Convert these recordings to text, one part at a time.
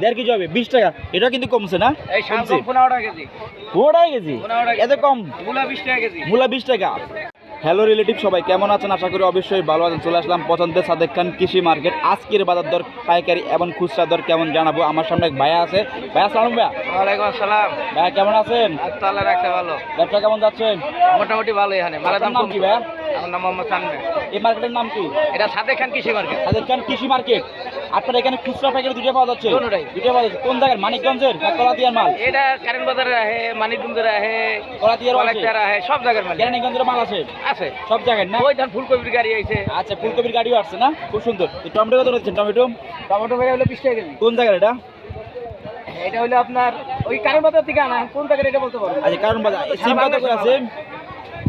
দেড় কেজি হবে বিশ টাকা। এটা কিন্তু কমছে না? এই কমছে। পনেরো টাকা কেজি। পনেরো টাকা কেজি? এত কম? মূলা বিশ টাকা কেজি। মূলা বিশ টাকা। হ্যালো রিলেটিভ সবাই কেমন আছেন? আশা করি অবশ্যই ভালো আছেন। চলে আসলাম পছন্দের সাদেক খান কৃষি মার্কেট। আজকের বাজার দর পাইকারি এবং খুচরা দর কেমন জানাব? আমার সামনে এক ভাইয়া আছে। ভাইয়া সালাম ভাইয়া। ওয়ালাইকুম আসসালাম। ভাইয়া কেমন আছেন? আল্লাহ রাখছে ভালো। ব্যবসা কেমন যাচ্ছে? মোটামুটি ভালো এখানে। মালের দাম নাম কি ভাইয়া? আমার নাম মোহাম্মদ সানমে এই মার্কেটের নাম কি? এটা সাদেক খান কৃষি মার্কেট। সাদেক খান কৃষি মার্কেট। আপনার এখানে খুচরা পাইকারি দুটো পাওয়া যাচ্ছে। দুটো পাওয়া যাচ্ছে। কোন জায়গার? মানিকগঞ্জের কলাতিয়ার মাল? এটা কারেন্ট বাজারে আহে মানিকগঞ্জের আহে কলাতিয়ার আছে। আহে সব জায়গার মাল। কেরানীগঞ্জের মাল আছে? আছে। সব জায়গায় না? ওই ধান ফুলকপির গাড়ি আইছে। আচ্ছা ফুলকপির গাড়িও আসছে না? খুব সুন্দর। টমেটো কত রয়েছে টমেটো? টমেটো বেড়ে হলো বিশ টাকা কেজি। কোন জায়গার এটা? এটা হলো আপনার ওই কারেন্ট বাজার থেকে আনা। কোন জায়গার এটা বলতে পারব? আচ্ছা কারণ বাজার সিম কত করে আছে?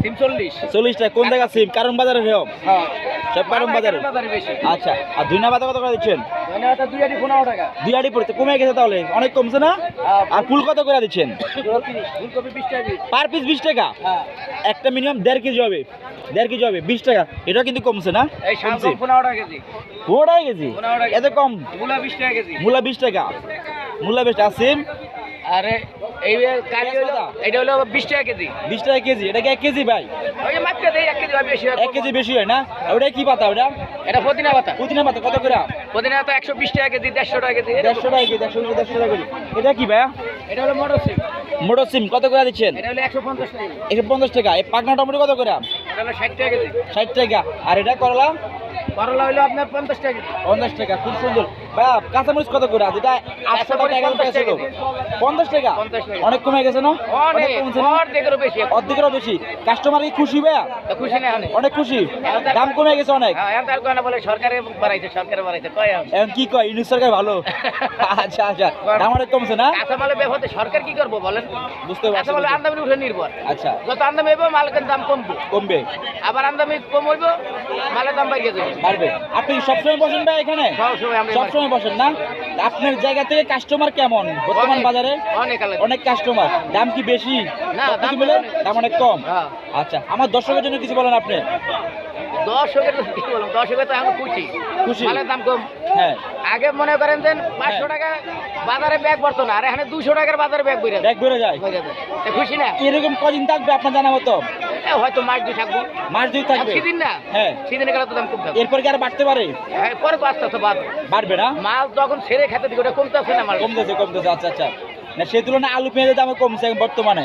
তিন চল্লিশ। চল্লিশ টাকা। কোন জায়গা সিম? কারণ বাজারে হেও হ্যাঁ। সব কারণ বাজারে? বাজারে আচ্ছা। আর দুই নাম্বার কত করে দিচ্ছেন? দুই আটি পনেরো টাকা। দুই আড়ি পড়ছে। কমে গেছে তাহলে। অনেক কমছে না? আর ফুল কত করে দিচ্ছেন? ফুলকপি বিশ টাকা পার পিস বিশ টাকা? হ্যাঁ। একটা মিনিমাম দেড় কেজি হবে। দেড় কেজি হবে। বিশ টাকা। এটা কিন্তু কমছে না? এই কমছে। পনেরো টাকা কেজি। এত কম? মূলা বিশ টাকা কেজি। মূলা বিশ টাকা। মূলা বিশ টাকা। সিম? আরে এই কালি হলো এটা হলো বিশ টাকা কেজি। বিশ টাকা কেজি এটা কি এক কেজি ভাই? ওই মাত্র দেই এক কেজি বেশি হয় এক কেজি বেশি হয় না? ওটা কি পাতা ওটা? এটা পুদিনা পাতা। পুদিনা পাতা কত করে? পুদিনা পাতা একশো বিশ টাকা কেজি দেড়শো টাকা কেজি দেড়শো টাকা কেজি দেড়শো কেজি দেড়শো টাকা কেজি। এটা কি ভাইয়া? এটা হলো মটর সিম। মোটর সিম কত করে দিচ্ছেন? এটা হলো একশো পঞ্চাশ টাকা কেজি। একশো পঞ্চাশ টাকা। এই পাকনা টমেটো কত করে? এটা হলো ষাট টাকা কেজি। ষাট টাকা। আর এটা করলা? করলা হলো আপনার পঞ্চাশ টাকা কেজি। পঞ্চাশ টাকা খুব সুন্দর। ভাইয়া কাঁচামরিচ কত করে? আছে এটা আটশো টাকা এগারো টাকা ছিল পঞ্চাশ টাকা? অনেক কমে গেছে না অনেক কমছে না? অর্ধেকেরও বেশি কাস্টমার কি খুশি ভাইয়া? খুশি না অনেক অনেক খুশি। দাম কমে গেছে অনেক। এখন তার কোনো বলে সরকারে বাড়াইছে সরকারে বাড়াইছে কয় এখন? এখন কি কয়? ইউনিট সরকার ভালো? আচ্ছা আচ্ছা। দাম অনেক কমছে না? কাঁচামালের ব্যাপারে সরকার কি করব বলেন? বুঝতে পারছি কাঁচামালের আমদানি উঠে নির্ভর। আচ্ছা। যত আমদানি মালের দাম কমবে। কমবে। আবার আমদানি কম হইব মালের দাম বাড়িয়ে যাবে বাড়বে। আপনি সবসময় বসেন ভাই এখানে? সবসময় আমরা সবসময় বসেন না? আপনার জায়গা থেকে কাস্টমার কেমন? বর্তমান বাজারে? অনেক কাস্টমার দাম কি বেশি? দাম অনেক। কম? হ্যাঁ। আচ্ছা আমার দর্শকের জন্য কিছু বলেন আপনি। দর্শকের কি বলব? দর্শকের তো এখন খুশি। খুশি। মালের দাম কম। হ্যাঁ। আগে মনে করেন যে পাঁচশো হ্যাঁ। টাকা বাজারে ব্যাগ পড়তো না আর এখানে দুশো টাকার বাজারে ব্যাগ বইরে ব্যাগ বেড়ে যায়। খুশি না? এরকম কদিন থাকবে আপনার জানা মতো? হয়তো মাস দুই থাকব। মাস দুই থাকবে। সিদিন না? হ্যাঁ। সিদিনে গেলে তো দাম কম থাকবে। এরপর কি আর বাড়তে পারে? হ্যাঁ, পরে তো আস্তে আস্তে বাদ বাড়বে না? মাল যখন ছেড়ে খেতে দিকে ওটা কমতে না মাল। কমতেছে কমতেছে। আচ্ছা আচ্ছা। না সেই তুলনায় আলু পেঁয়াজের দাম কমছে বর্তমানে।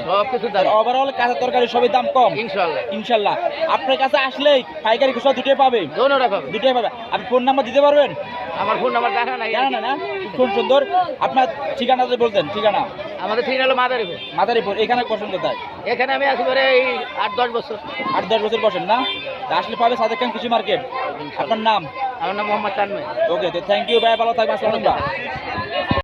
ওভারঅল কাঁচা তরকারি সবই দাম কম। ইনশাল্লাহ। ইনশাল্লাহ। আপনার কাছে আসলেই পাইকারি খুচরা দুটোই পাবে? দুটোই পাবে। আপনি ফোন নাম্বার দিতে পারবেন? আমার ফোন নাম্বার জানা নাই। জানা না খুব সুন্দর। আপনার ঠিকানা যদি বলতেন ঠিকানা? আমাদের ঠিক হলো মাদারিপুর। মাদারীপুর। এখানে পছন্দ তাই এখানে আমি আছি পরে এই আট দশ বছর। আট দশ বছর বসেন না? আসলে পাবে সাদেক খান কৃষি মার্কেট। আপনার নাম? আমার নাম মোহাম্মদ চানমে ওকে তো থ্যাংক ইউ ভাই ভালো থাকবেন আসসালাম